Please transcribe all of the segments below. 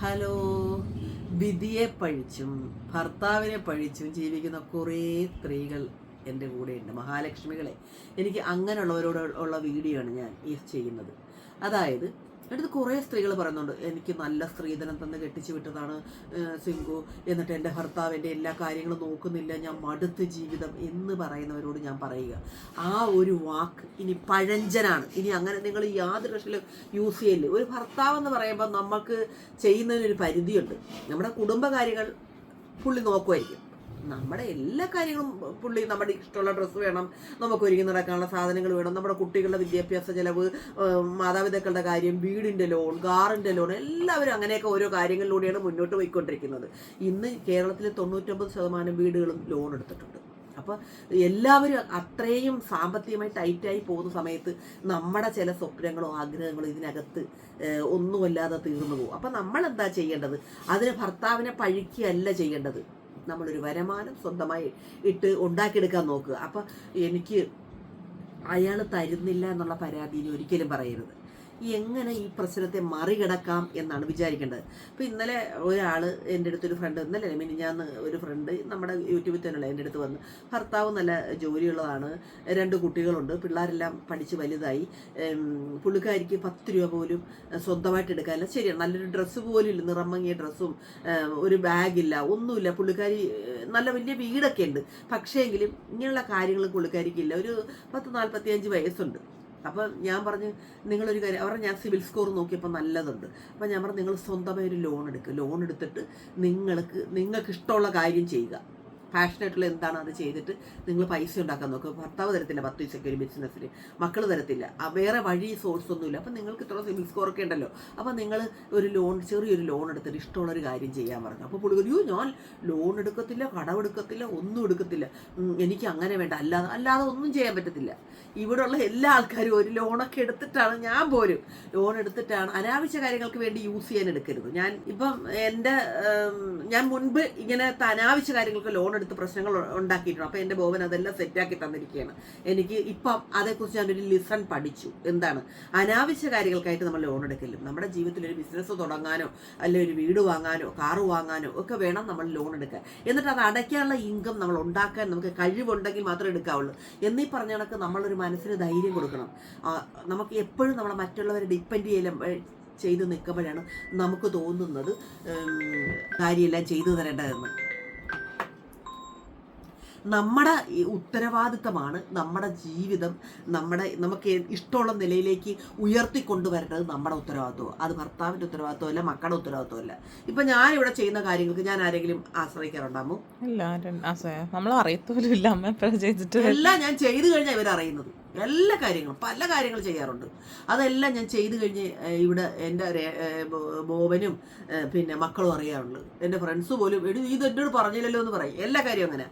Hello. വിധിയെ പഴിച്ചും ഭർത്താവിനെ പഴിച്ചും ജീവിക്കുന്ന കുറേ സ്ത്രീകൾ എന്റെ കൂടെയുണ്ട് മഹാലക്ഷ്മികളെ. എനിക്ക് അങ്ങനെയുള്ളവരോട് ഉള്ള വീഡിയോ ആണ് ഞാൻ ഈ ചെയ്യുന്നത്. അതായത് അടുത്ത് കുറേ സ്ത്രീകൾ പറയുന്നുണ്ട് എനിക്ക് നല്ല സ്ത്രീധനം തന്ന് കെട്ടിച്ചു വിട്ടതാണ് സിംഗു എന്നിട്ട് എന്റെ ഭർത്താവ് എന്റെ എല്ലാ കാര്യങ്ങളും നോക്കുന്നില്ല ഞാൻ മടുത്ത് ജീവിതം എന്ന് പറയുന്നവരോട് ഞാൻ പറയുക. ആ ഒരു വാക്ക് ഇനി പഴഞ്ചനാണ്. ഇനി അങ്ങനെ നിങ്ങൾ യാതൊരു രക്ഷയിലും യൂസ് ചെയ്യില്ല. ഒരു ഭർത്താവ് എന്ന് പറയുമ്പോൾ നമുക്ക് ചെയ്യുന്നതിനൊരു പരിധിയുണ്ട്. നമ്മുടെ കുടുംബകാര്യങ്ങൾ പുള്ളി നോക്കുമായിരിക്കും. നമ്മുടെ എല്ലാ കാര്യങ്ങളും പുള്ളി നമ്മുടെ ഇഷ്ടമുള്ള ഡ്രസ്സ് വേണം. നമുക്ക് ഒരുങ്ങി നടക്കാനുള്ള സാധനങ്ങൾ വേണം. നമ്മുടെ കുട്ടികളുടെ വിദ്യാഭ്യാസ ചെലവ് മാതാപിതാക്കളുടെ കാര്യം വീടിന്റെ ലോൺ കാറിന്റെ ലോൺ എല്ലാവരും അങ്ങനെയൊക്കെ ഓരോ കാര്യങ്ങളിലൂടെയാണ് മുന്നോട്ട് പോയിക്കൊണ്ടിരിക്കുന്നത്. ഇന്ന് കേരളത്തിലെ തൊണ്ണൂറ്റൊമ്പത് ശതമാനം വീടുകളും ലോൺ എടുത്തിട്ടുണ്ട്. അപ്പോൾ എല്ലാവരും അത്രയും സാമ്പത്തികമായി ടൈറ്റായി പോകുന്ന സമയത്ത് നമ്മുടെ ചില സ്വപ്നങ്ങളോ ആഗ്രഹങ്ങളോ ഇതിനകത്ത് ഒന്നുമല്ലാതെ തീർന്നു പോകും. അപ്പം നമ്മൾ എന്താ ചെയ്യേണ്ടത്? അതിന് ഭർത്താവിനെ പഴിക്കുകയല്ല ചെയ്യേണ്ടത്. നമ്മളൊരു വരുമാനം സ്വന്തമായി ഇട്ട് ഉണ്ടാക്കിയെടുക്കാൻ നോക്കുക. അപ്പം എനിക്ക് അയാൾ തരുന്നില്ല എന്നുള്ള പരാതി ഇനി ഒരിക്കലും പറയരുത്. എങ്ങനെ ഈ പ്രശ്നത്തെ മറികടക്കാം എന്നാണ് വിചാരിക്കേണ്ടത്. അപ്പോൾ ഇന്നലെ ഒരാൾ എന്റെ അടുത്തൊരു ഫ്രണ്ട് ഇന്നലെ ഞാൻ ഒരു ഫ്രണ്ട് നമ്മുടെ യൂട്യൂബിൽ തന്നെയുള്ള എന്റെ അടുത്ത് വന്ന്. ഭർത്താവ് നല്ല ജോലിയുള്ളതാണ് രണ്ട് കുട്ടികളുണ്ട് പിള്ളേരെല്ലാം പഠിച്ച് വലുതായി. പുള്ളിക്കാരിക്ക് പത്ത് രൂപ പോലും സ്വന്തമായിട്ട് എടുക്കാനില്ല. ശരിയാണ് നല്ലൊരു ഡ്രസ്സ് പോലും ഇല്ല നിറമങ്ങിയ ഡ്രസ്സും ഒരു ബാഗില്ല ഒന്നുമില്ല. പുള്ളിക്കാരി നല്ല വലിയ വീടൊക്കെ ഉണ്ട്. പക്ഷേ എങ്കിലും ഇങ്ങനെയുള്ള കാര്യങ്ങൾ പുള്ളിക്കാരിക്കില്ല. ഒരു പത്ത് നാൽപ്പത്തിയഞ്ച് വയസ്സുണ്ട്. അപ്പം ഞാൻ പറഞ്ഞു നിങ്ങളൊരു കാര്യം അവരുടെ ഞാൻ സിവിൽ സ്കോർ നോക്കിയപ്പോൾ നല്ലതുണ്ട്. അപ്പോൾ ഞാൻ പറഞ്ഞു നിങ്ങൾ സ്വന്തമായി ഒരു ലോൺ എടുക്കുക ലോൺ എടുത്തിട്ട് നിങ്ങൾക്ക് നിങ്ങൾക്ക് ഇഷ്ടമുള്ള കാര്യം ചെയ്യുക. പാഷനായിട്ടുള്ള എന്താണ് അത് ചെയ്തിട്ട് നിങ്ങൾ പൈസ ഉണ്ടാക്കാൻ നോക്കുക ഭർത്താവ് തരത്തില്ല പത്ത് പൈസയ്ക്ക് ഒരു ബിസിനസ്സിൽ മക്കൾ തരത്തില്ല. വേറെ വഴി സോഴ്സ് ഒന്നുമില്ല. അപ്പം നിങ്ങൾക്ക് ഇത്ര സിവിൽ സ്കോറൊക്കെ ഉണ്ടല്ലോ. അപ്പം നിങ്ങൾ ഒരു ലോൺ ചെറിയൊരു ലോൺ എടുത്തിട്ട് ഇഷ്ടമുള്ളൊരു കാര്യം ചെയ്യാൻ പറഞ്ഞു. അപ്പോൾ പുള്ളി ഒരു ഞാൻ ലോൺ എടുക്കത്തില്ല കടമെടുക്കത്തില്ല ഒന്നും എടുക്കത്തില്ല. എനിക്ക് അങ്ങനെ വേണ്ട. അല്ലാതെ അല്ലാതെ ഒന്നും ചെയ്യാൻ പറ്റത്തില്ല. ഇവിടെയുള്ള എല്ലാ ആൾക്കാരും ഒരു ലോണൊക്കെ എടുത്തിട്ടാണ് ഞാൻ പോരും. ലോൺ എടുത്തിട്ടാണ് അനാവശ്യ കാര്യങ്ങൾക്ക് വേണ്ടി യൂസ് ചെയ്യാൻ എടുക്കരുത്. ഞാൻ ഇപ്പം എന്റെ ഞാൻ മുൻപ് ഇങ്ങനത്തെ അനാവശ്യ കാര്യങ്ങൾക്ക് ലോൺ എടുത്ത് പ്രശ്നങ്ങൾ ഉണ്ടാക്കിയിട്ടുണ്ട്. അപ്പോൾ എന്റെ ബോബൻ അതെല്ലാം സെറ്റാക്കി തന്നിരിക്കുകയാണ്. എനിക്ക് ഇപ്പം അതേക്കുറിച്ച് ഞാനൊരു ലിസൺ പഠിച്ചു. എന്താണ്? അനാവശ്യ കാര്യങ്ങൾക്കായിട്ട് നമ്മൾ ലോൺ എടുക്കില്ല നമ്മുടെ ജീവിതത്തിൽ ഒരു ബിസിനസ് തുടങ്ങാനോ അല്ലെങ്കിൽ ഒരു വീട് വാങ്ങാനോ കാറ് വാങ്ങാനോ ഒക്കെ വേണം നമ്മൾ ലോൺ എടുക്കാൻ. എന്നിട്ട് അത് അടയ്ക്കാനുള്ള ഇൻകം നമ്മൾ ഉണ്ടാക്കാൻ നമുക്ക് കഴിവുണ്ടെങ്കിൽ മാത്രമേ എടുക്കാവുള്ളൂ. എന്നീ പറഞ്ഞ കണക്ക് നമ്മളൊരു മനസ്സിന് ധൈര്യം കൊടുക്കണം. നമുക്ക് എപ്പോഴും നമ്മളെ മറ്റുള്ളവരെ ഡിപ്പെൻഡ് ചെയ്യലും ചെയ്ത് നിൽക്കുമ്പോഴാണ് നമുക്ക് തോന്നുന്നത് കാര്യമെല്ലാം ചെയ്തു തരേണ്ടതെന്ന്. നമ്മുടെ ഉത്തരവാദിത്തമാണ് നമ്മുടെ ജീവിതം നമ്മുടെ നമുക്ക് ഇഷ്ടമുള്ള നിലയിലേക്ക് ഉയർത്തിക്കൊണ്ടുവരേണ്ടത് നമ്മുടെ ഉത്തരവാദിത്വം. അത് ഭർത്താവിന്റെ ഉത്തരവാദിത്വമല്ല മക്കളുടെ ഉത്തരവാദിത്വമല്ല. ഇപ്പം ഇവിടെ ചെയ്യുന്ന കാര്യങ്ങൾക്ക് ഞാൻ ആരെങ്കിലും ആശ്രയിക്കാറുണ്ടാമോ നമ്മൾ അറിയത്തോലും ഇല്ല. അമ്മ എപ്പോഴും എല്ലാം ഞാൻ ചെയ്തു കഴിഞ്ഞാൽ ഇവരറിയുന്നത് എല്ലാ കാര്യങ്ങളും പല കാര്യങ്ങൾ ചെയ്യാറുണ്ട്. അതെല്ലാം ഞാൻ ചെയ്തു കഴിഞ്ഞ് ഇവിടെ എന്റെ ബോബനും പിന്നെ മക്കളും അറിയാറുണ്ട്. എന്റെ ഫ്രണ്ട്സ് പോലും എടി ഇത് എന്നോട് പറഞ്ഞില്ലല്ലോ എന്ന് പറയും. എല്ലാ കാര്യവും അങ്ങനെ.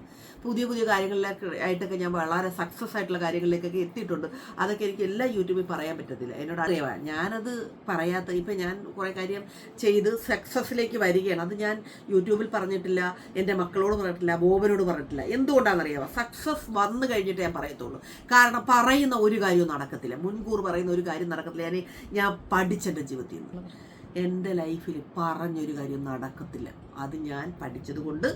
പുതിയ പുതിയ കാര്യങ്ങളിലേക്ക് ആയിട്ടൊക്കെ ഞാൻ വളരെ സക്സസ് ആയിട്ടുള്ള കാര്യങ്ങളിലേക്കൊക്കെ എത്തിയിട്ടുണ്ട്. അതൊക്കെ എനിക്ക് എല്ലാ യൂട്യൂബിൽ പറയാൻ പറ്റത്തില്ല. എന്നോട് അറിയാം. ഞാനത് പറയാത്ത ഇപ്പം ഞാൻ കുറേ കാര്യം ചെയ്ത് സക്സസ്സിലേക്ക് വരികയാണ്. അത് ഞാൻ യൂട്യൂബിൽ പറഞ്ഞിട്ടില്ല എന്റെ മക്കളോട് പറഞ്ഞിട്ടില്ല ബോബനോട് പറഞ്ഞിട്ടില്ല. എന്തുകൊണ്ടാണെന്നറിയാമോ സക്സസ് വന്നു കഴിഞ്ഞിട്ട് ഞാൻ പറയത്തുള്ളൂ. കാരണം പറയുന്ന ഒരു കാര്യവും നടക്കത്തില്ല. മുൻകൂർ പറയുന്ന ഒരു കാര്യം നടക്കത്തില്ല. ഞാൻ ഞാൻ പഠിച്ചെന്റെ ജീവിതത്തിൽ. നിന്ന് എന്റെ ലൈഫിൽ പറഞ്ഞൊരു കാര്യം നടക്കത്തില്ല. അത് ഞാൻ പഠിച്ചതുകൊണ്ട്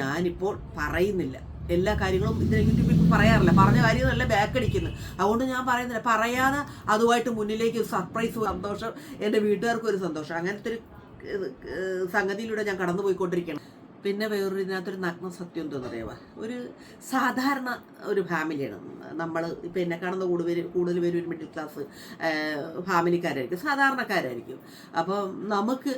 ഞാനിപ്പോൾ പറയുന്നില്ല. എല്ലാ കാര്യങ്ങളും ഇതിനെ യൂട്യൂബിൽ പറയാറില്ല. പറഞ്ഞ കാര്യം നല്ല ബാക്ക് അടിക്കുന്നു അതുകൊണ്ട് ഞാൻ പറയുന്നില്ല. പറയാതെ അതുമായിട്ട് മുന്നിലേക്ക് ഒരു സർപ്രൈസ് സന്തോഷം എന്റെ വീട്ടുകാർക്കും ഒരു സന്തോഷം. അങ്ങനത്തെ ഒരു സംഗതിയിലൂടെ ഞാൻ കടന്നു പോയിക്കൊണ്ടിരിക്കുകയാണ് പിന്നെ വേറൊരു ഇതിനകത്തൊരു നഗ്ന സത്യം എന്താണെന്നറിയാമോ ഒരു സാധാരണ ഒരു ഫാമിലിയാണ്. നമ്മൾ ഇപ്പം എന്നെ കാണുന്ന കൂടുതൽ കൂടുതൽ പേര് ഒരു മിഡിൽ ക്ലാസ് ഫാമിലിക്കാരായിരിക്കും. സാധാരണക്കാരായിരിക്കും. അപ്പം നമുക്ക്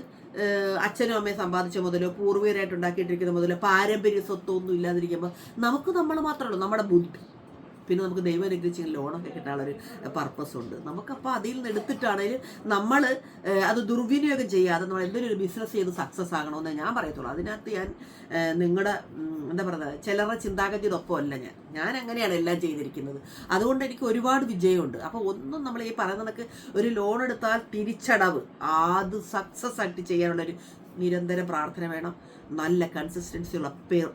അച്ഛനും അമ്മയും സമ്പാദിച്ച മുതലോ പൂർവികരായിട്ട് ഉണ്ടാക്കിയിട്ടിരിക്കുന്ന മുതലോ പാരമ്പര്യ സ്വത്തൊന്നും ഇല്ലാതിരിക്കുമ്പോൾ നമുക്ക് നമ്മൾ മാത്രമേ ഉള്ളൂ. നമ്മുടെ ബുദ്ധി. പിന്നെ നമുക്ക് ദൈവം അനുഗ്രഹിച്ച് ലോണൊക്കെ കിട്ടാനുള്ളൊരു പർപ്പസ് ഉണ്ട്. നമുക്കപ്പോൾ അതിൽ നിന്ന് എടുത്തിട്ടാണെങ്കിലും നമ്മൾ അത് ദുർവിനിയോഗം ചെയ്യാതെ നമ്മൾ എന്തെങ്കിലും ഒരു ബിസിനസ് ചെയ്ത് സക്സസ് ആകണമെന്ന് ഞാൻ പറയത്തുള്ളൂ. അതിനകത്ത് ഞാൻ നിങ്ങളുടെ എന്താ പറയുക ചിലരുടെ ചിന്താഗതിയോടൊപ്പമല്ല ഞാൻ. ഞാൻ അങ്ങനെയാണ് എല്ലാം ചെയ്തിരിക്കുന്നത്. അതുകൊണ്ട് എനിക്ക് ഒരുപാട് വിജയമുണ്ട്. അപ്പോൾ ഒന്നും നമ്മൾ ഈ പറയുന്ന കണക്ക് ഒരു ലോൺ എടുത്താൽ തിരിച്ചടവ്. അത് സക്സസ് ആയിട്ട് ചെയ്യാനുള്ളൊരു നിരന്തര പ്രാർത്ഥന വേണം. നല്ല കൺസിസ്റ്റൻസിയുള്ള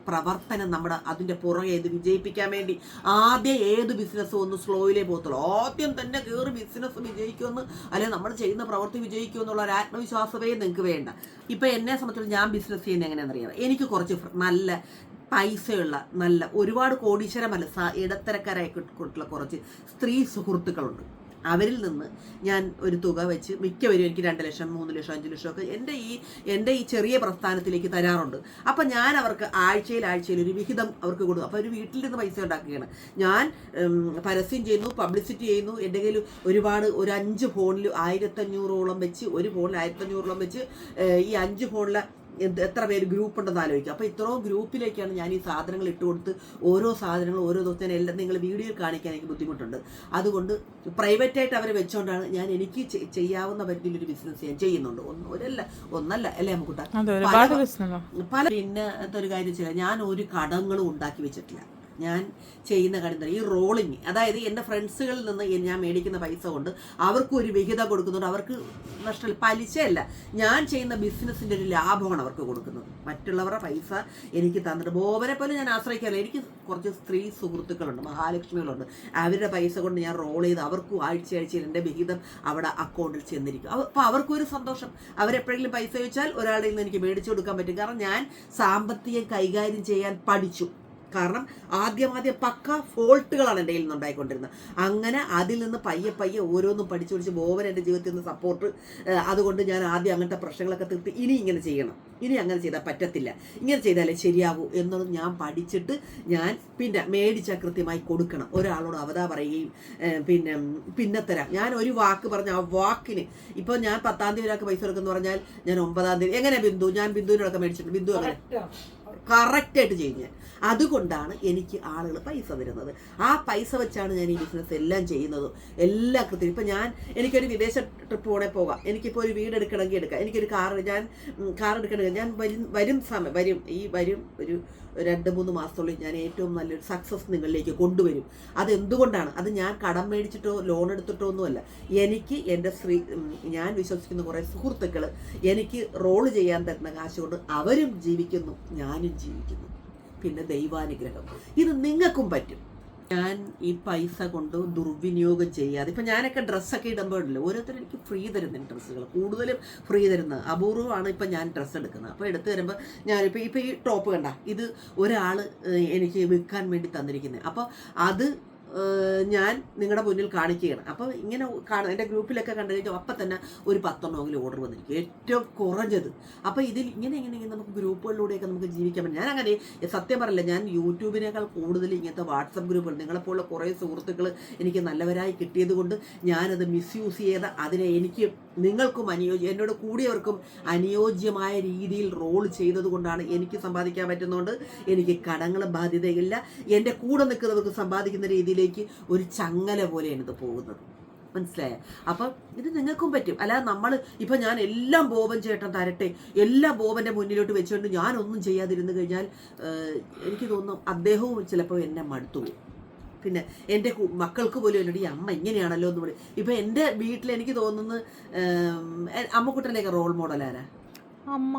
പ്രവർത്തനം നമ്മുടെ അതിന്റെ പുറകെ ഇത് വിജയിപ്പിക്കാൻ വേണ്ടി ആദ്യം ഏത് ബിസിനസ്സും ഒന്ന് സ്ലോയിലേ പോകത്തുള്ളൂ. ആദ്യം തന്നെ കയറി ബിസിനസ് വിജയിക്കുമെന്ന് അല്ലെങ്കിൽ നമ്മൾ ചെയ്യുന്ന പ്രവൃത്തി വിജയിക്കുമെന്നുള്ള ഒരു ആത്മവിശ്വാസമേ നിങ്ങൾക്ക് വേണ്ട. ഇപ്പം എന്നെ സംബന്ധിച്ചിടത്തോളം ഞാൻ ബിസിനസ് ചെയ്യുന്ന ചെയ്യുന്നത് എങ്ങനെയാണെന്നറിയാം എനിക്ക് കുറച്ച് നല്ല പൈസയുള്ള നല്ല ഒരുപാട് കോടീശ്വരമല്ല ഇടത്തരക്കാരായിട്ടുള്ള കുറച്ച് സ്ത്രീ സുഹൃത്തുക്കളുണ്ട്. അവരിൽ നിന്ന് ഞാൻ ഒരു തുക വെച്ച് മിക്കവരും എനിക്ക് രണ്ട് ലക്ഷം മൂന്ന് ലക്ഷം അഞ്ച് ലക്ഷം ഒക്കെ എന്റെ ഈ എന്റെ ഈ ചെറിയ പ്രസ്ഥാനത്തിലേക്ക് തരാറുണ്ട്. അപ്പം ഞാൻ അവർക്ക് ആഴ്ചയിൽ ആഴ്ചയിൽ ഒരു വിഹിതം അവർക്ക് കൊടുക്കും. അപ്പോൾ ഒരു വീട്ടിൽ നിന്ന് പൈസ ഉണ്ടാക്കുകയാണ്. ഞാൻ പരസ്യം ചെയ്യുന്നു പബ്ലിസിറ്റി ചെയ്യുന്നു. എന്റെ കയ്യിൽ ഒരുപാട് ഒരു അഞ്ച് ഫോണിൽ ആയിരത്തഞ്ഞൂറോളം വെച്ച് ഒരു ഫോണിൽ ആയിരത്തഞ്ഞൂറോളം വെച്ച് ഈ അഞ്ച് ഫോണിലെ എത്ര പേര് ഗ്രൂപ്പ് ഉണ്ടെന്ന് ആലോചിക്കുക അപ്പോൾ ഇത്രയും ഗ്രൂപ്പിലേക്കാണ് ഞാൻ ഈ സാധനങ്ങൾ ഇട്ട് കൊടുത്ത് ഓരോ സാധനങ്ങളും ഓരോ ദിവസം എല്ലാം നിങ്ങൾ വീഡിയോയിൽ കാണിക്കാൻ എനിക്ക് ബുദ്ധിമുട്ടുണ്ട്. അതുകൊണ്ട് പ്രൈവറ്റ് ആയിട്ട് അവരെ വെച്ചുകൊണ്ടാണ് ഞാൻ എനിക്ക് ചെയ്യാവുന്ന പരിധിയിലൊരു ബിസിനസ് ഞാൻ ചെയ്യുന്നുണ്ട്. ഒന്ന് ഒരല്ല ഒന്നല്ല അല്ലേ നമുക്കുട്ട ബിസിനസ് പല പിന്നെ ഒരു കാര്യം ചെയ്യാം. ഞാൻ ഒരു കടങ്ങളും ഉണ്ടാക്കി വെച്ചിട്ടില്ല. ഞാൻ ചെയ്യുന്ന കാര്യം തന്നെ ഈ റോളിങ് അതായത് എന്റെ ഫ്രണ്ട്സുകളിൽ നിന്ന് ഞാൻ മേടിക്കുന്ന പൈസ കൊണ്ട് അവർക്ക് ഒരു വിഹിതം കൊടുക്കുന്നുണ്ട്. അവർക്ക് നഷ്ടം പലിശയല്ല. ഞാൻ ചെയ്യുന്ന ബിസിനസ്സിന്റെ ഒരു ലാഭമാണ് അവർക്ക് കൊടുക്കുന്നത്. മറ്റുള്ളവരുടെ പൈസ എനിക്ക് തന്നിട്ട് ബോബനെ പോലെ ഞാൻ ആശ്രയിക്കാറില്ല. എനിക്ക് കുറച്ച് സ്ത്രീ സുഹൃത്തുക്കളുണ്ട് മഹാലക്ഷ്മികളുണ്ട്. അവരുടെ പൈസ കൊണ്ട് ഞാൻ റോൾ ചെയ്ത് അവർക്കും ആഴ്ച ആഴ്ചയിൽ എന്റെ വിഹിതം അവിടെ അക്കൗണ്ടിൽ ചെന്നിരിക്കും. അപ്പോൾ അവർക്കും ഒരു സന്തോഷം. അവരെപ്പോഴെങ്കിലും പൈസ ചോദിച്ചാൽ ഒരാളിൽ നിന്ന് എനിക്ക് മേടിച്ചു കൊടുക്കാൻ പറ്റും. കാരണം ഞാൻ സാമ്പത്തികം കൈകാര്യം ചെയ്യാൻ പഠിച്ചു. കാരണം ആദ്യം ആദ്യം പക്ക ഫോൾട്ടുകളാണ് എന്റെ കയ്യിൽ നിന്ന് ഉണ്ടായിക്കൊണ്ടിരുന്നത്. അങ്ങനെ അതിൽ നിന്ന് പയ്യെ പയ്യെ ഓരോന്നും പഠിച്ചു പഠിച്ച് ബോവൻ എന്റെ ജീവിതത്തിൽ നിന്ന് സപ്പോർട്ട് അതുകൊണ്ട് ഞാൻ ആദ്യം അങ്ങനത്തെ പ്രശ്നങ്ങളൊക്കെ തീർത്ത് ഇനി ഇങ്ങനെ ചെയ്യണം. ഇനി അങ്ങനെ ചെയ്താൽ പറ്റത്തില്ല. ഇങ്ങനെ ചെയ്താലേ ശരിയാകൂ എന്നുള്ളത് ഞാൻ പഠിച്ചിട്ട് ഞാൻ പിന്നെ മേടിച്ച കൃത്യമായി കൊടുക്കണം. ഒരാളോട് അവതാ പറയുകയും പിന്നെ പിന്നെ തരാം. ഞാൻ ഒരു വാക്ക് പറഞ്ഞ ആ വാക്കിന് ഇപ്പോൾ ഞാൻ പത്താം തീയതി ഒരാൾക്ക് പൈസ കൊടുക്കുന്നു പറഞ്ഞാൽ ഞാൻ ഒമ്പതാം തീയതി എങ്ങനെ ബിന്ദു? ഞാൻ ബിന്ദുവിനോടൊക്കെ മേടിച്ചിട്ടുണ്ട്. ബിന്ദു അങ്ങനെ കറക്റ്റായിട്ട് ചെയ്യും ഞാൻ. അതുകൊണ്ടാണ് എനിക്ക് ആളുകൾ പൈസ തരുന്നത്. ആ പൈസ വെച്ചാണ് ഞാൻ ഈ ബിസിനസ് എല്ലാം ചെയ്യുന്നതും എല്ലാ കൃത്യം ഇപ്പം ഞാൻ എനിക്കൊരു വിദേശ ട്രിപ്പ് പോകണേ പോകാം. എനിക്കിപ്പോൾ ഒരു വീട് എടുക്കണമെങ്കിൽ എടുക്കാം. എനിക്കൊരു കാർ ഞാൻ കാർ എടുക്കണമെങ്കിൽ ഞാൻ വരും വരും സമയം വരും. ഈ വരും ഒരു രണ്ട് മൂന്ന് മാസത്തോളം ഞാൻ ഏറ്റവും നല്ലൊരു സക്സസ് നിങ്ങളിലേക്ക് കൊണ്ടുവരും. അതെന്തുകൊണ്ടാണ്? അത് ഞാൻ കടം മേടിച്ചിട്ടോ ലോൺ എടുത്തിട്ടോ ഒന്നുമല്ല. എനിക്ക് എന്റെ സ്ത്രീ ഞാൻ വിശ്വസിക്കുന്ന കുറേ സുഹൃത്തുക്കൾ എനിക്ക് റോൾ ചെയ്യാൻ തരുന്ന കാശ് കൊണ്ട് അവരും ജീവിക്കുന്നു ഞാനും ജീവിക്കുന്നു. പിന്നെ ദൈവാനുഗ്രഹം. ഇത് നിങ്ങൾക്കും പറ്റും. ഞാൻ ഈ പൈസ കൊണ്ട് ദുർവിനിയോഗം ചെയ്യാതെ ഇപ്പം ഞാനൊക്കെ ഡ്രസ്സൊക്കെ ഇടുമ്പോഴല്ലോ ഓരോരുത്തരും എനിക്ക് ഫ്രീ തരുന്നുണ്ട് ഡ്രസ്സുകൾ കൂടുതലും ഫ്രീ തരുന്നത് അപൂർവമാണ് ഇപ്പം ഞാൻ ഡ്രസ്സ് എടുക്കുന്നത്. അപ്പോൾ എടുത്തു തരുമ്പോൾ ഞാനിപ്പോൾ ഇപ്പോൾ ഈ ടോപ്പ് കണ്ട ഇത് ഒരാൾ എനിക്ക് വിൽക്കാൻ വേണ്ടി തന്നിരിക്കുന്നത് അപ്പോൾ അത് ഞാൻ നിങ്ങളുടെ മുന്നിൽ കാണിക്കുകയാണ്. അപ്പോൾ ഇങ്ങനെ കാണും എന്റെ ഗ്രൂപ്പിലൊക്കെ കണ്ടു കഴിഞ്ഞാൽ അപ്പം തന്നെ ഒരു പത്തെണ്ണമെങ്കിലും ഓർഡർ വന്നിരിക്കും. ഏറ്റവും കുറഞ്ഞത്. അപ്പോൾ ഇതിൽ ഇങ്ങനെ ഇങ്ങനെ ഇങ്ങനെ നമുക്ക് ഗ്രൂപ്പുകളിലൂടെയൊക്കെ നമുക്ക് ജീവിക്കാൻ പറ്റും. ഞാൻ അങ്ങനെ സത്യം പറയില്ല ഞാൻ യൂട്യൂബിനേക്കാൾ കൂടുതൽ ഇങ്ങനത്തെ വാട്സപ്പ് ഗ്രൂപ്പുകൾ നിങ്ങളെപ്പോലുള്ള കുറേ സുഹൃത്തുക്കൾ എനിക്ക് നല്ലവരായി കിട്ടിയത് കൊണ്ട് ഞാനത് മിസ്യൂസ് ചെയ്ത അതിനെ എനിക്ക് നിങ്ങൾക്കും അനുയോജ്യം എന്നോട് കൂടിയവർക്കും അനുയോജ്യമായ രീതിയിൽ റോൾ ചെയ്തതുകൊണ്ടാണ് എനിക്ക് സമ്പാദിക്കാൻ പറ്റുന്നതുകൊണ്ട് എനിക്ക് കടങ്ങളും ബാധ്യതയില്ല. എന്റെ കൂടെ നിൽക്കുന്നവർക്ക് സമ്പാദിക്കുന്ന രീതിയിലേക്ക് ഒരു ചങ്ങല പോലെയാണ് ഇത് പോകുന്നത്. മനസ്സിലായോ? അപ്പം ഇത് നിങ്ങൾക്കും പറ്റും. അല്ലാതെ നമ്മൾ ഇപ്പം ഞാൻ എല്ലാം ബോബൻ ചേട്ടൻ തരട്ടെ എല്ലാ ബോബന്റെ മുന്നിലോട്ട് വെച്ചുകൊണ്ട് ഞാനൊന്നും ചെയ്യാതിരുന്നു കഴിഞ്ഞാൽ എനിക്ക് തോന്നുന്നു അദ്ദേഹവും ചിലപ്പോൾ എന്നെ മടുത്തു പോകും. പിന്നെ എന്റെ മക്കൾക്ക് പോലും എന്നോട് ഈ അമ്മ ഇങ്ങനെയാണല്ലോ എന്ന് പറയും. ഇപ്പം എന്റെ വീട്ടിൽ എനിക്ക് തോന്നുന്നത് അമ്മക്കുട്ടന്റെയൊക്കെ റോൾ മോഡൽ ആരാ? അമ്മ.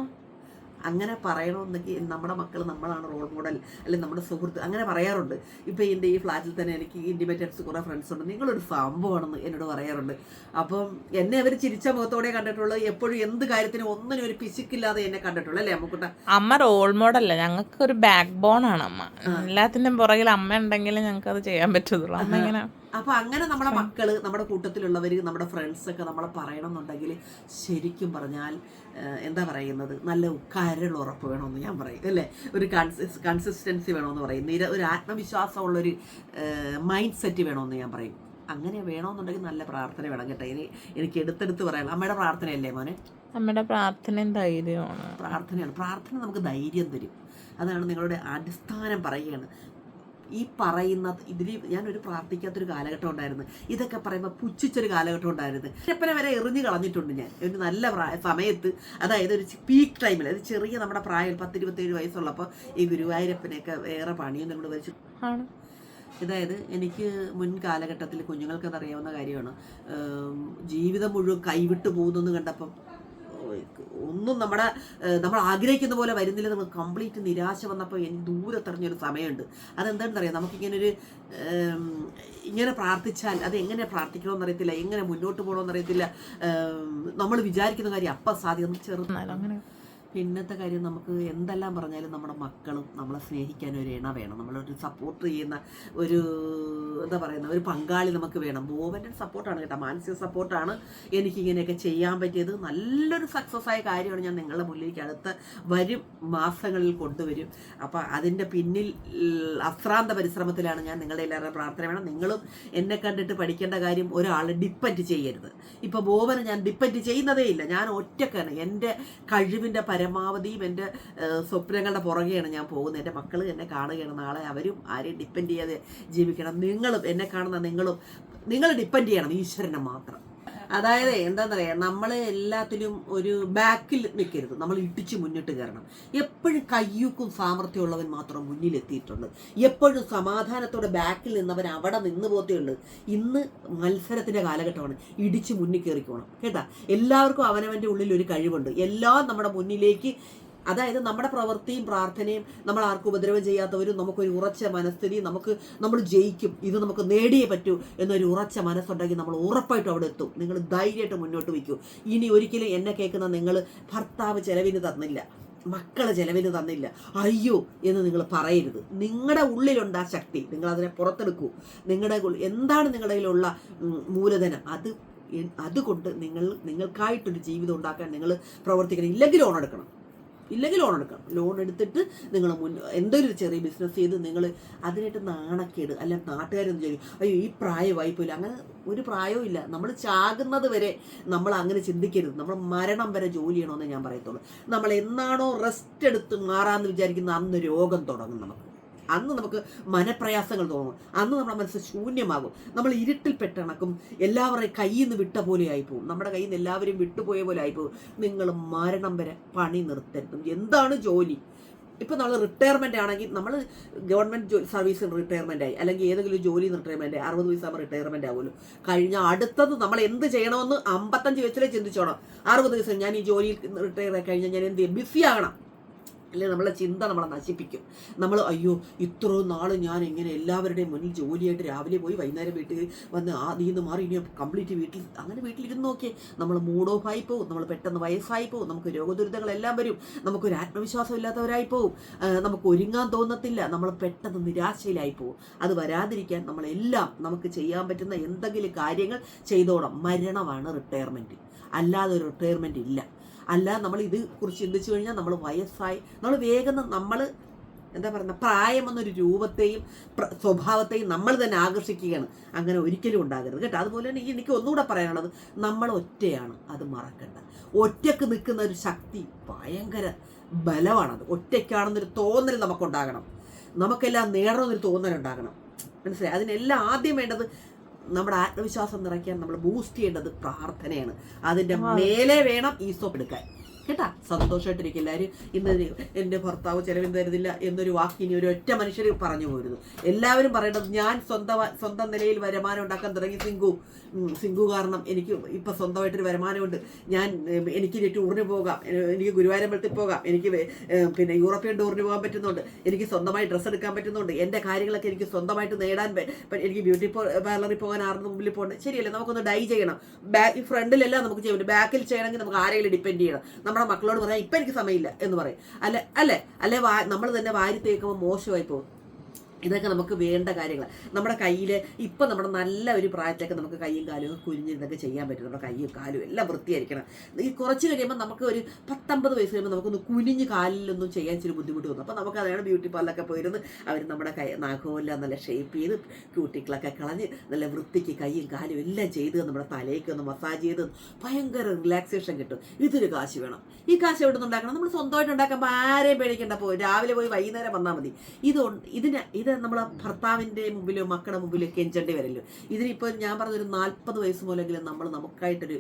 അങ്ങനെ പറയണമെന്നെങ്കിൽ നമ്മുടെ മക്കൾ നമ്മളാണ് റോൾ മോഡൽ അല്ലെങ്കിൽ നമ്മുടെ സുഹൃത്ത് അങ്ങനെ പറയാറുണ്ട്. ഇപ്പോൾ എന്റെ ഈ ഫ്ലാറ്റിൽ തന്നെ എനിക്ക് ഇൻഡിപെൻഡൻസ് കുറേ ഫ്രണ്ട്സ് ഉണ്ട്. നിങ്ങളൊരു സംഭവമാണെന്ന് എന്നോട് പറയാറുണ്ട്. അപ്പം എന്നെ അവർ ചിരിച്ച മുഖത്തോടെ കണ്ടിട്ടുള്ളത് എപ്പോഴും എന്ത് കാര്യത്തിനും ഒന്നിനും ഒരു പിശുക്കില്ലാതെ എന്നെ കണ്ടിട്ടുള്ളൂ അല്ലേ അമ്മക്കുട്ട? അമ്മ റോൾ മോഡല്ല ഞങ്ങൾക്ക് ഒരു ബാക്ക് ബോൺ ആണ് അമ്മ. എല്ലാത്തിന്റെ പുറകിൽ അമ്മ ഉണ്ടെങ്കിൽ ഞങ്ങൾക്ക് അത് ചെയ്യാൻ പറ്റത്തുള്ളൂ. അമ്മ ഇങ്ങനെ അപ്പൊ അങ്ങനെ നമ്മുടെ മക്കൾ നമ്മുടെ കൂട്ടത്തിലുള്ളവർ നമ്മുടെ ഫ്രണ്ട്സ് ഒക്കെ നമ്മളെ പറയണമെന്നുണ്ടെങ്കിൽ ശരിക്കും പറഞ്ഞാൽ എന്താ പറയുന്നത്? നല്ല കരളുറപ്പ് വേണമെന്ന് ഞാൻ പറയും അല്ലേ? ഒരു കൺസിസ് കൺസിസ്റ്റൻസി വേണമെന്ന് പറയും. നിര ഒരു ആത്മവിശ്വാസമുള്ളൊരു മൈൻഡ് സെറ്റ് വേണമെന്ന് ഞാൻ പറയും. അങ്ങനെ വേണമെന്നുണ്ടെങ്കിൽ നല്ല പ്രാർത്ഥന വേണം കേട്ടോ. ഇനി എനിക്ക് എടുത്തെടുത്ത് പറയാം. അമ്മയുടെ പ്രാർത്ഥനയല്ലേ മോനെ? അമ്മയുടെ പ്രാർത്ഥനയും ധൈര്യമാണ് പ്രാർത്ഥനയാണ്. പ്രാർത്ഥന നമുക്ക് ധൈര്യം തരും. അതാണ് നിങ്ങളുടെ അടിസ്ഥാനം പറയുകയാണ്. ഈ പറയുന്ന ഇതിൽ ഞാനൊരു പ്രാർത്ഥിക്കാത്തൊരു കാലഘട്ടം ഉണ്ടായിരുന്നു. ഇതൊക്കെ പറയുമ്പോൾ പുച്ഛിച്ചൊരു കാലഘട്ടം ഉണ്ടായിരുന്നു. ചെപ്പനെ വരെ എറിഞ്ഞു കളഞ്ഞിട്ടുണ്ട് ഞാൻ. ഒരു നല്ല സമയത്ത് അതായത് ഒരു പീക്ക് ടൈമിൽ അത് ചെറിയ നമ്മുടെ പ്രായം പത്തിരുപത്തേഴ് വയസ്സുള്ളപ്പോൾ ഈ ഗുരുവായൂരപ്പനെയൊക്കെ വേറെ പണിയൊന്നും കൂടെ വെച്ചു ആണ്. അതായത് എനിക്ക് മുൻ കാലഘട്ടത്തിൽ കുഞ്ഞുങ്ങൾക്കത് അറിയാവുന്ന കാര്യമാണ്. ജീവിതം മുഴുവൻ കൈവിട്ട് പോകുന്നെന്ന് കണ്ടപ്പം ഒന്നും നമ്മുടെ നമ്മൾ ആഗ്രഹിക്കുന്ന പോലെ വരുന്നില്ല. നമുക്ക് കംപ്ലീറ്റ് നിരാശ വന്നപ്പോൾ എനിക്ക് ദൂരെ തെറിഞ്ഞൊരു സമയമുണ്ട്. അതെന്താണെന്ന് അറിയാം നമുക്കിങ്ങനൊരു ഇങ്ങനെ പ്രാർത്ഥിച്ചാൽ അത് എങ്ങനെ പ്രാർത്ഥിക്കണമെന്ന് അറിയത്തില്ല. എങ്ങനെ മുന്നോട്ട് പോകണമെന്ന് അറിയത്തില്ല. നമ്മൾ വിചാരിക്കുന്ന കാര്യം അപ്പം സാധ്യത ചെറുതായാലും അങ്ങനെ പിന്നത്തെ കാര്യം നമുക്ക് എന്തെല്ലാം പറഞ്ഞാലും നമ്മുടെ മക്കളും നമ്മളെ സ്നേഹിക്കാൻ ഒരു ഇണ വേണം. നമ്മളൊരു സപ്പോർട്ട് ചെയ്യുന്ന ഒരു എന്താ പറയുന്ന ഒരു പങ്കാളി നമുക്ക് വേണം. ബോവന്റെ സപ്പോർട്ടാണ് കേട്ടോ. മാനസിക സപ്പോർട്ടാണ് എനിക്ക് ഇങ്ങനെയൊക്കെ ചെയ്യാൻ പറ്റിയത്. നല്ലൊരു സക്സസ് ആയ കാര്യമാണ് ഞാൻ നിങ്ങളുടെ മുന്നിലേക്ക് അടുത്ത വരും മാസങ്ങളിൽ കൊണ്ടുവരും. അപ്പോൾ അതിന്റെ പിന്നിൽ അശ്രാന്ത പരിശ്രമത്തിലാണ് ഞാൻ നിങ്ങളുടെ എല്ലാവരുടെ പ്രാർത്ഥന വേണം. നിങ്ങളും എന്നെ കണ്ടിട്ട് പഠിക്കേണ്ട കാര്യം ഒരാൾ ഡിപ്പെൻഡ് ചെയ്യരുത്. ഇപ്പോൾ ബോബനെ ഞാൻ ഡിപ്പെൻഡ് ചെയ്യുന്നതേ ഇല്ല ഞാൻ ഒറ്റക്കാണ്. എന്റെ കഴിവിന്റെ പരമാവധിയും എന്റെ സ്വപ്നങ്ങളുടെ പുറകെയാണ് ഞാൻ പോകുന്നത്. എന്റെ മക്കൾ എന്നെ കാണുകയാണ്. നാളെ അവരും ആരെയും ഡിപ്പെൻഡ് ചെയ്യാതെ ജീവിക്കണം. നിങ്ങളും എന്നെ കാണുന്ന നിങ്ങളും നിങ്ങൾ ഡിപ്പെൻഡ് ചെയ്യണം. ഈശ്വരനെ മാത്രം. അതായത് എന്താണെന്നറിയാം നമ്മൾ എല്ലാത്തിലും ഒരു ബാക്കിൽ നിൽക്കരുത്. നമ്മൾ ഇടിച്ച് മുന്നിട്ട് കയറണം. എപ്പോഴും കയ്യൂക്കും സാമർഥ്യമുള്ളവൻ മാത്രം മുന്നിലെത്തിയിട്ടുണ്ട്. എപ്പോഴും സമാധാനത്തോടെ ബാക്കിൽ നിന്നവൻ അവിടെ നിന്ന് പോത്തേ ഉള്ളൂ. ഇന്ന് മത്സരത്തിന്റെ കാലഘട്ടമാണ്. ഇടിച്ച് മുന്നിൽ കയറിക്കോണം. കേട്ടാ? എല്ലാവർക്കും അവനവന്റെ ഉള്ളിൽ ഒരു കഴിവുണ്ട്. എല്ലാം നമ്മുടെ മുന്നിലേക്ക് അതായത് നമ്മുടെ പ്രവൃത്തിയും പ്രാർത്ഥനയും നമ്മൾ ആർക്കും ഉപദ്രവം ചെയ്യാത്തവരും നമുക്കൊരു ഉറച്ച മനസ്ഥിതി നമുക്ക് നമ്മൾ ജയിക്കും. ഇത് നമുക്ക് നേടിയേ പറ്റൂ എന്നൊരു ഉറച്ച മനസ്സുണ്ടെങ്കിൽ നമ്മൾ ഉറപ്പായിട്ടും അവിടെ എത്തും. നിങ്ങൾ ധൈര്യമായിട്ട് മുന്നോട്ട് വയ്ക്കൂ. ഇനി ഒരിക്കലും എന്നെ കേൾക്കുന്ന നിങ്ങൾ ഭർത്താവ് ചെലവിന് തന്നില്ല. മക്കളെ ചെലവിന് തന്നില്ല. അയ്യോ എന്ന് നിങ്ങൾ പറയരുത്. നിങ്ങളുടെ ഉള്ളിലുണ്ട് ആ ശക്തി. നിങ്ങൾ അതിനെ പുറത്തെടുക്കൂ. നിങ്ങളുടെ എന്താണ് നിങ്ങളുടെ കയ്യിലുള്ള മൂലധനം? അത് അതുകൊണ്ട് നിങ്ങൾ നിങ്ങൾക്കായിട്ടൊരു ജീവിതം ഉണ്ടാക്കാൻ നിങ്ങൾ പ്രവർത്തിക്കണം. ഇല്ലെങ്കിൽ ലോൺ എടുക്കണം. ഇല്ലെങ്കിൽ ലോൺ എടുക്കണം ലോൺ എടുത്തിട്ട് നിങ്ങൾ മുൻ എന്തൊരു ചെറിയ ബിസിനസ് ചെയ്ത് നിങ്ങൾ അതിനായിട്ട് നാണക്കേട് അല്ല നാട്ടുകാരെന്ന് ചെയ്യും? അയ്യോ ഈ പ്രായമായി പോയില്ല? അങ്ങനെ ഒരു പ്രായവും ഇല്ല. നമ്മൾ ചാകുന്നത് വരെ നമ്മൾ അങ്ങനെ ചിന്തിക്കരുത്. നമ്മൾ മരണം വരെ ജോലി ചെയ്യണമെന്ന് ഞാൻ പറയത്തുള്ളൂ. നമ്മൾ എന്നാണോ റെസ്റ്റ് എടുത്ത് മാറാമെന്ന് വിചാരിക്കുന്ന അന്ന് രോഗം തുടങ്ങും നമുക്ക് അന്ന് നമുക്ക് മനപ്രയാസങ്ങൾ തോന്നും. അന്ന് നമ്മുടെ മനസ്സ് ശൂന്യമാകും. നമ്മൾ ഇരുട്ടിൽ പെട്ടണക്കും. എല്ലാവരുടെയും കയ്യിൽ നിന്ന് വിട്ട പോലെ ആയിപ്പോവും. നമ്മുടെ കയ്യിൽ നിന്ന് എല്ലാവരും വിട്ടുപോയ പോലെ ആയിപ്പോവും. നിങ്ങൾ മരണം വരെ പണി നിർത്തരുത്. എന്താണ് ജോലി? ഇപ്പം നമ്മൾ റിട്ടയർമെന്റ് ആണെങ്കിൽ നമ്മൾ ഗവൺമെന്റ് സർവീസിൽ റിട്ടയർമെന്റ് ആയി. അല്ലെങ്കിൽ ഏതെങ്കിലും ജോലി റിട്ടയർമെന്റ് ആയി. അറുപത് വയസ്സാകുമ്പോൾ റിട്ടയർമെന്റ് ആവുമല്ലോ. കഴിഞ്ഞ അടുത്തത് നമ്മൾ എന്ത് ചെയ്യണമെന്ന് അമ്പത്തഞ്ച് വയസ്സിലേ ചിന്തിച്ചോണം. അറുപത് ദിവസം ഞാൻ ഈ ജോലിയിൽ റിട്ടയർ ആയി കഴിഞ്ഞാൽ ഞാൻ എന്ത് ചെയ്യും? ബിസി ആകണം. അല്ലെങ്കിൽ നമ്മളെ ചിന്ത നമ്മളെ നശിപ്പിക്കും. നമ്മൾ അയ്യോ ഇത്ര നാൾ ഞാൻ ഇങ്ങനെ എല്ലാവരുടെയും മുന്നിൽ ജോലിയായിട്ട് രാവിലെ പോയി വൈകുന്നേരം വീട്ടിൽ വന്ന് ആ നീ നിന്ന് മാറി ഇനി കംപ്ലീറ്റ് വീട്ടിൽ അങ്ങനെ വീട്ടിലിരുന്ന് നോക്കിയേ. നമ്മൾ മൂഡ് ഓഫ് ആയി പോകും നമ്മൾ പെട്ടെന്ന് വയസ്സായി പോകും നമുക്ക് രോഗദുരിതങ്ങളെല്ലാം വരും. നമുക്കൊരു ആത്മവിശ്വാസം ഇല്ലാത്തവരായി പോകും നമുക്ക് ഒരുങ്ങാൻ തോന്നത്തില്ല. നമ്മൾ പെട്ടെന്ന് നിരാശയിലായി പോകും അത് വരാതിരിക്കാൻ നമ്മളെല്ലാം നമുക്ക് ചെയ്യാൻ പറ്റുന്ന എന്തെങ്കിലും കാര്യങ്ങൾ ചെയ്തോണം. മരണമാണ് റിട്ടയർമെന്റ് അല്ലാതെ ഒരു റിട്ടയർമെന്റ് ഇല്ല. അല്ല നമ്മൾ ഇത് കുറിച്ച് ചിന്തിച്ചു കഴിഞ്ഞാൽ നമ്മൾ വയസ്സായി. നമ്മൾ വേഗം നമ്മൾ എന്താ പറയുന്നത് പ്രായം എന്നൊരു രൂപത്തെയും സ്വഭാവത്തെയും നമ്മൾ തന്നെ ആകർഷിക്കുകയാണ്. അങ്ങനെ ഒരിക്കലും ഉണ്ടാകരുത് കേട്ടോ. അതുപോലെ തന്നെ എനിക്ക് ഒന്നുകൂടെ പറയാനുള്ളത് നമ്മൾ ഒറ്റയാണ്. അത് മറക്കണ്ട. ഒറ്റയ്ക്ക് നിൽക്കുന്ന ഒരു ശക്തി ഭയങ്കര ബലമാണത്. ഒറ്റയ്ക്കാണെന്നൊരു തോന്നൽ നമുക്കുണ്ടാകണം. നമുക്കെല്ലാം നേടണമെന്നൊരു തോന്നലുണ്ടാകണം. മനസ്സിലായി? അതിനെല്ലാം ആദ്യം വേണ്ടത് നമ്മുടെ ആത്മവിശ്വാസം നിറയ്ക്കാൻ നമ്മൾ ബൂസ്റ്റ് ചെയ്യേണ്ടത് പ്രാർത്ഥനയാണ്. അതിന്റെ മേലെ വേണം ഈസോപ്പ് സോപ്പ് എടുക്കാൻ. കേട്ടാ? സന്തോഷമായിട്ടിരിക്കും എല്ലാവരും ഇന്ന് എന്റെ ഭർത്താവ് ചെലവിന് തരുന്നില്ല എന്നൊരു വാക്ക് ഇനി ഒരു ഒറ്റ മനുഷ്യർ പറഞ്ഞു പോരുന്നു എല്ലാവരും പറയേണ്ടത് ഞാൻ സ്വന്തം സ്വന്തം നിലയിൽ വരുമാനം ഉണ്ടാക്കാൻ തുടങ്ങി സിംഗു സിംഗു കാരണം എനിക്ക് ഇപ്പം സ്വന്തമായിട്ടൊരു വരുമാനമുണ്ട്. ഞാൻ എനിക്ക് ടൂറിന് പോകാം. എനിക്ക് ഗുരുവായൂരമ്പലത്തിൽ പോകാം. എനിക്ക് പിന്നെ യൂറോപ്യൻ ടൂറിന് പോകാൻ പറ്റുന്നുണ്ട്. എനിക്ക് സ്വന്തമായി ഡ്രസ്സ് എടുക്കാൻ പറ്റുന്നുണ്ട്. എന്റെ കാര്യങ്ങളൊക്കെ എനിക്ക് സ്വന്തമായിട്ട് നേടാൻ എനിക്ക് ബ്യൂട്ടി പാർലറിൽ പോകാൻ ആരുടെ മുമ്പിൽ പോകണം ശരിയല്ലേ? നമുക്കൊന്ന് ഡൈ ചെയ്യണം. ബാക്ക് ഫ്രണ്ടിലെല്ലാം നമുക്ക് പറ്റും. ബാക്കിൽ ചെയ്യണമെങ്കിൽ നമുക്ക് ആരെങ്കിലും ഡിപ്പെൻഡ് ചെയ്യണം. നമ്മുടെ മക്കളോട് പറയാം ഇപ്പം എനിക്ക് സമയമില്ല എന്ന് പറയും. അല്ലെ അല്ലെ അല്ലെ നമ്മൾ തന്നെ വാരി തേക്കുമ്പോൾ മോശമായി പോകും ഇതൊക്കെ നമുക്ക് വേണ്ട കാര്യങ്ങൾ നമ്മുടെ കയ്യിൽ ഇപ്പം നമ്മുടെ നല്ല ഒരു പ്രായത്തിലൊക്കെ നമുക്ക് കൈയും കാലും ഒക്കെ ചെയ്യാൻ പറ്റും. നമ്മുടെ കൈയും കാലും എല്ലാം വൃത്തിയായിരിക്കണം. ഈ കുറച്ച് കഴിയുമ്പോൾ നമുക്ക് ഒരു പത്തൊമ്പത് വയസ്സ് കഴിയുമ്പോൾ നമുക്കൊന്ന് കുനിഞ്ഞ് കാലിലൊന്നും ചെയ്യാൻ ഇച്ചിരി ബുദ്ധിമുട്ട് തോന്നും അപ്പോൾ നമുക്ക് അതാണ് ബ്യൂട്ടി പാർലറൊക്കെ പോയിരുന്ന് അവർ നമ്മുടെ കൈ നഖമെല്ലാം നല്ല ഷേപ്പ് ചെയ്ത് ക്യൂട്ടിക്കളൊക്കെ കളഞ്ഞ് നല്ല വൃത്തിക്ക് കൈയും കാലും എല്ലാം ചെയ്ത് നമ്മുടെ തലയ്ക്ക് ഒന്ന് മസാജ് ചെയ്ത് ഭയങ്കര റിലാക്സേഷൻ കിട്ടും. ഇതൊരു കാശ് വേണം. ഈ കാശ് എവിടെ നിന്ന് ഉണ്ടാക്കണം? നമ്മൾ സ്വന്തമായിട്ട് ഉണ്ടാക്കുമ്പോൾ ആരെയും പേടിക്കേണ്ട. പോയി രാവിലെ പോയി വൈകുന്നേരം വന്നാൽ മതി. ഇത് ഇതിന് ഇത് നമ്മളെ ഭർത്താവിന്റെ മുമ്പിലോ മക്കളുടെ മുമ്പിലോ കെഞ്ചേണ്ടി വരല്ലോ ഇതിനിപ്പോൾ ഞാൻ പറഞ്ഞൊരു നാൽപ്പത് വയസ്സ് മുതലെങ്കിലും നമ്മൾ നമുക്കായിട്ടൊരു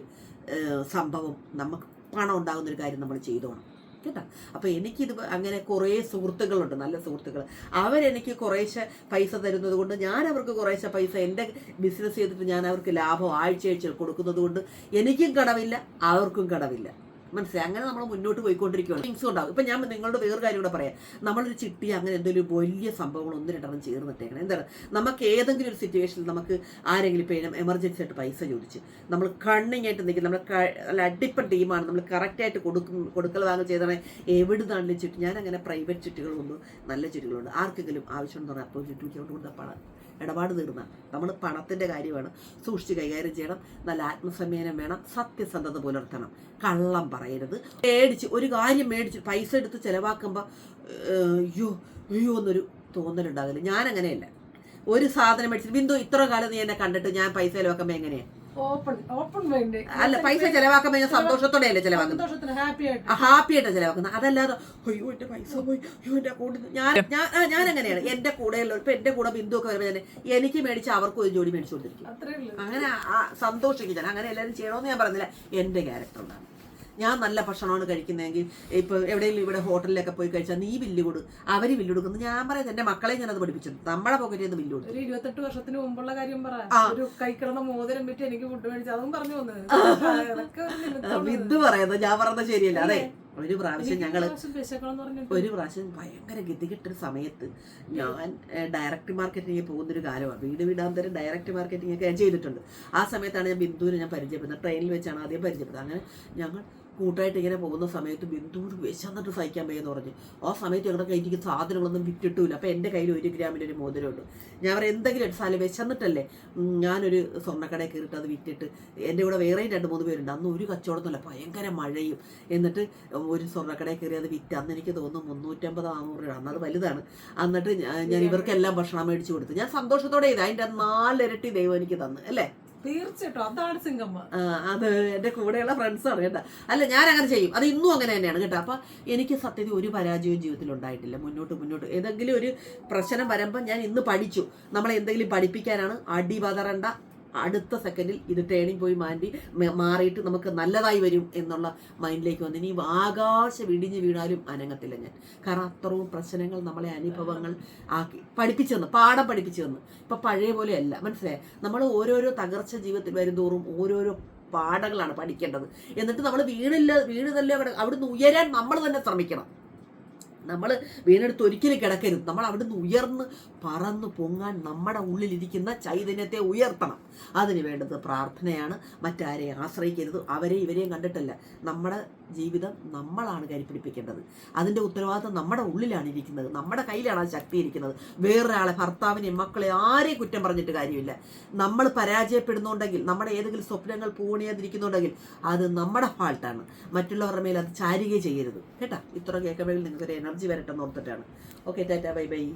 സംഭവം നമുക്ക് പണം ഉണ്ടാകുന്ന ഒരു കാര്യം നമ്മൾ ചെയ്തോണം. കേട്ടോ? അപ്പോൾ എനിക്കിത് അങ്ങനെ കുറേ സുഹൃത്തുക്കളുണ്ട് നല്ല സുഹൃത്തുക്കൾ അവരെനിക്ക് കുറേശ്ശെ പൈസ തരുന്നത് കൊണ്ട് ഞാൻ അവർക്ക് കുറേശ്ശെ പൈസ എന്റെ ബിസിനസ് ചെയ്തിട്ട് ഞാൻ അവർക്ക് ലാഭം ആഴ്ച ആഴ്ച കൊടുക്കുന്നത് കൊണ്ട് എനിക്കും കടവില്ല അവർക്കും കടവില്ല. മനസ്സിലായി? അങ്ങനെ നമ്മൾ മുന്നോട്ട് പോയിക്കൊണ്ടിരിക്കുകയാണ്. തിങ്സ് ഉണ്ടാവും. ഇപ്പം ഞാൻ നിങ്ങളുടെ വേറെ കാര്യം കൂടെ പറയാം. നമ്മളൊരു ചിട്ടി അങ്ങനെ എന്തെങ്കിലും വലിയ സംഭവങ്ങൾ ഒന്ന് രണ്ടെണ്ണം ചേർന്നിട്ടേക്കണം എന്താണ്? നമുക്ക് ഏതെങ്കിലും ഒരു സിറ്റുവേഷനിൽ നമുക്ക് ആരെങ്കിലും ഇപ്പോൾ എമർജൻസി ആയിട്ട് പൈസ ചോദിച്ച് നമ്മൾ കണ്ണിങ് ആയിട്ട് നിൽക്കും നമ്മൾ നല്ല അടിപ്പൻ ടീമാണ് നമ്മൾ കറക്റ്റായിട്ട് കൊടുക്കും കൊടുക്കൽ വാങ്ങൽ ചെയ്താണ് എവിടുന്നാണെങ്കിലും ചിട്ടി? ഞാൻ അങ്ങനെ പ്രൈവറ്റ് ചിട്ടികളുണ്ട് നല്ല ചിട്ടികളുണ്ട്. ആർക്കെങ്കിലും ആവശ്യമുണ്ടെന്ന് പറഞ്ഞാൽ അപ്പോൾ ചിട്ടിക്ക് കൊണ്ട് കൊടുത്ത പണം ഇടപാട് തീർന്ന. നമ്മൾ പണത്തിന്റെ കാര്യമാണ് സൂക്ഷിച്ച് കൈകാര്യം ചെയ്യണം. നല്ല ആത്മസംയമനം വേണം. സത്യസന്ധത പുലർത്തണം. കള്ളം പറയരുത്. മേടിച്ച് ഒരു കാര്യം മേടിച്ച് പൈസ എടുത്ത് ചിലവാക്കുമ്പോൾ അയ്യോ അയ്യോ എന്നൊരു തോന്നലുണ്ടാകില്ല ഞാൻ അങ്ങനെയല്ല ഒരു സാധനം മേടിച്ചിട്ട് ബിന്ദു ഇത്ര കാലം നീ എന്നെ കണ്ടിട്ട് ഞാൻ പൈസ ചിലവാക്കുമ്പോൾ എങ്ങനെയാണ് അല്ല പൈസ ചിലവാക്കുമ്പോൾ ഞാൻ സന്തോഷത്തോടെ അല്ലേ ചെലവാക്കുന്നത്? ഹാപ്പി ആയിട്ട്. ചെലവാക്കുന്നത്. അതല്ലാതെ അയ്യോ എന്റെ പൈസ പോയി. അയ്യോ എന്റെ കൂടെ ഞാൻ ഞാൻ അങ്ങനെയാണ് എന്റെ കൂടെയുള്ള ഇപ്പൊ എന്റെ കൂടെ ബിന്ദു ഒക്കെ വരുമ്പോൾ ഞാൻ എനിക്ക് മേടിച്ച് അവർക്കും ഒരു ജോലി മേടിച്ചു കൊടുത്തിരിക്കും അത്രേ ഉള്ളൂ. അങ്ങനെ സന്തോഷിക്കും. ഞാൻ അങ്ങനെ എല്ലാവരും ചെയ്യണമെന്ന് ഞാൻ പറഞ്ഞില്ല. എന്റെ ക്യാരക്ടർ ഞാൻ നല്ല ഭക്ഷണമാണ് കഴിക്കുന്നതെങ്കിൽ ഇപ്പൊ എവിടെയെങ്കിലും ഇവിടെ ഹോട്ടലിലൊക്കെ പോയി കഴിച്ചാൽ നീ ബില്ല് കൊടു അവർ ബില്ല് കൊടുക്കുന്നു ഞാൻ പറയാം എന്റെ മക്കളെ അത് പഠിപ്പിച്ചു. നമ്മളെ പോക്കറ്റിൽ നിന്ന് ബില്ല് കൊടുക്കും. ഒരു ഇരുപത്തെട്ട് വർഷത്തിന് മുമ്പുള്ള കാര്യം പറ. ഒരു കൈക്കിടന്ന മോതിരം വിറ്റ് എനിക്ക് ഫുഡ് മേടിച്ചു അതും പറഞ്ഞു വന്നത് ഇത് പറയുന്നത് ഞാൻ പറഞ്ഞത് ശരിയല്ല അതെ ഒരു പ്രാവശ്യം ഞങ്ങൾ ഒരു പ്രാവശ്യം ഭയങ്കര ഗതികെട്ടൊരു സമയത്ത് ഞാൻ ഡയറക്റ്റ് മാർക്കറ്റിംഗ് പോകുന്നൊരു കാലമാണ്. വീട് വീടാന്തരം ഡയറക്റ്റ് മാർക്കറ്റിംഗ് ഒക്കെ ചെയ്തിട്ടുണ്ട്. ആ സമയത്താണ് ഞാൻ ബിന്ദുവിനെ ഞാൻ പരിചയപ്പെടുന്നത്. ട്രെയിനിൽ വെച്ചാണ് ആദ്യം പരിചയപ്പെടുന്നത്. അങ്ങനെ ഞങ്ങൾ കൂട്ടായിട്ട് ഇങ്ങനെ പോകുന്ന സമയത്ത് ബിന്ദുവിന് വിശന്നിട്ട് സഹിക്കാൻ വയ്യെന്ന് പറഞ്ഞ്. ആ സമയത്ത് ഞങ്ങളുടെ കയ്യിലേക്ക് സാധനങ്ങളൊന്നും വിറ്റിട്ടില്ല അപ്പോൾ എന്റെ കയ്യിൽ ഒരു ഗ്രാമിന്റെ ഒരു മോതിരമുണ്ട്. ഞാൻ പറയാം എന്തെങ്കിലും എടുത്താലും വിശന്നിട്ടല്ലേ? ഞാനൊരു സ്വർണക്കടയിൽ കയറിയിട്ട് അത് വിറ്റിട്ട് എന്റെ കൂടെ വേറെയും രണ്ട് മൂന്ന് പേരുണ്ട്. അന്ന് ഒരു കച്ചവടമൊന്നുമില്ല. ഭയങ്കര മഴയും. എന്നിട്ട് ഒരു സ്വർണക്കടയിൽ കയറി അത് വിറ്റ് അന്ന് എനിക്ക് തോന്നുന്നു മുന്നൂറ്റമ്പത് നാനൂറ് രൂപ. അന്ന് അത് വലുതാണ്. എന്നിട്ട് ഞാൻ ഞാൻ ഇവർക്കെല്ലാം ഭക്ഷണം മേടിച്ച് കൊടുത്തു. ഞാൻ സന്തോഷത്തോടെ ചെയ്തു. അതിന്റെ നാലിരട്ടി ദൈവം എനിക്ക് തന്നു. അല്ലേ? തീർച്ചയായിട്ടും. അതാണ് സിംഗമ്മ. അത് എന്റെ കൂടെയുള്ള ഫ്രണ്ട്സ് അറിയണ്ട അല്ല ഞാൻ അങ്ങനെ ചെയ്യും. അത് ഇന്നും അങ്ങനെ തന്നെയാണ് കേട്ടോ. അപ്പം എനിക്ക് സത്യത്തിൽ ഒരു പരാജയവും ജീവിതത്തിൽ ഉണ്ടായിട്ടില്ല. മുന്നോട്ട് മുന്നോട്ട്. ഏതെങ്കിലും ഒരു പ്രശ്നം വരുമ്പോൾ ഞാൻ ഇന്ന് പഠിച്ചു. നമ്മളെ എന്തെങ്കിലും പഠിപ്പിക്കാനാണ് അടി പതറണ്ട. അടുത്ത സെക്കൻഡിൽ ഇത് ടേണിങ് പോയി മാറ്റി മാറിയിട്ട് നമുക്ക് നല്ലതായി വരും എന്നുള്ള മൈൻഡിലേക്ക് വന്നു. ഇനി ആകാശം വിടിഞ്ഞ് വീണാലും അനങ്ങത്തില്ല ഞാൻ. കാരണം അത്രയും പ്രശ്നങ്ങൾ നമ്മളെ അനുഭവങ്ങൾ ആക്കി പഠിപ്പിച്ചു തന്നു. പാഠം പഠിപ്പിച്ചു തന്നു. ഇപ്പം പഴയ പോലെയല്ല. മനസ്സിലായി? നമ്മൾ ഓരോരോ തകർച്ച ജീവിതത്തിൽ വരുന്തോറും ഓരോരോ പാഠങ്ങളാണ് പഠിക്കേണ്ടത്. എന്നിട്ട് നമ്മൾ വീണില്ല വീണതല്ലേ അവിടെ അവിടുന്ന് ഉയരാൻ നമ്മൾ തന്നെ ശ്രമിക്കണം. നമ്മൾ വീണെടുത്ത് ഒരിക്കലും കിടക്കരുത്. നമ്മൾ അവിടുന്ന് ഉയർന്ന് പറന്ന് പൊങ്ങാൻ നമ്മുടെ ഉള്ളിലിരിക്കുന്ന ചൈതന്യത്തെ ഉയർത്തണം. അതിന് വേണ്ടത് പ്രാർത്ഥനയാണ്. മറ്റാരെയും ആശ്രയിക്കരുത്. അവരെ ഇവരെയും കണ്ടിട്ടല്ല. നമ്മുടെ ജീവിതം നമ്മളാണ് കരിപ്പിടിപ്പിക്കേണ്ടത് അതിന്റെ ഉത്തരവാദിത്വം നമ്മുടെ ഉള്ളിലാണ് ഇരിക്കുന്നത്. നമ്മുടെ കയ്യിലാണ് ആ ശക്തി ഇരിക്കുന്നത്. വേറൊരാളെ ഭർത്താവിനെയും മക്കളെ ആരെയും കുറ്റം പറഞ്ഞിട്ട് കാര്യമില്ല. നമ്മൾ പരാജയപ്പെടുന്നുണ്ടെങ്കിൽ നമ്മുടെ ഏതെങ്കിലും സ്വപ്നങ്ങൾ പൂണിയാതിരിക്കുന്നുണ്ടെങ്കിൽ അത് നമ്മുടെ ഫാൾട്ടാണ് മറ്റുള്ളവരുടെ മേൽ അത് ചാരുകയും ചെയ്യരുത്. കേട്ടാ? ഇത്ര കേൾക്കുമ്പോഴേ നിങ്ങൾക്കൊരു എനർജി വരട്ടെ എന്ന് ഓർത്തിട്ടാണ്. Okay tata bye bye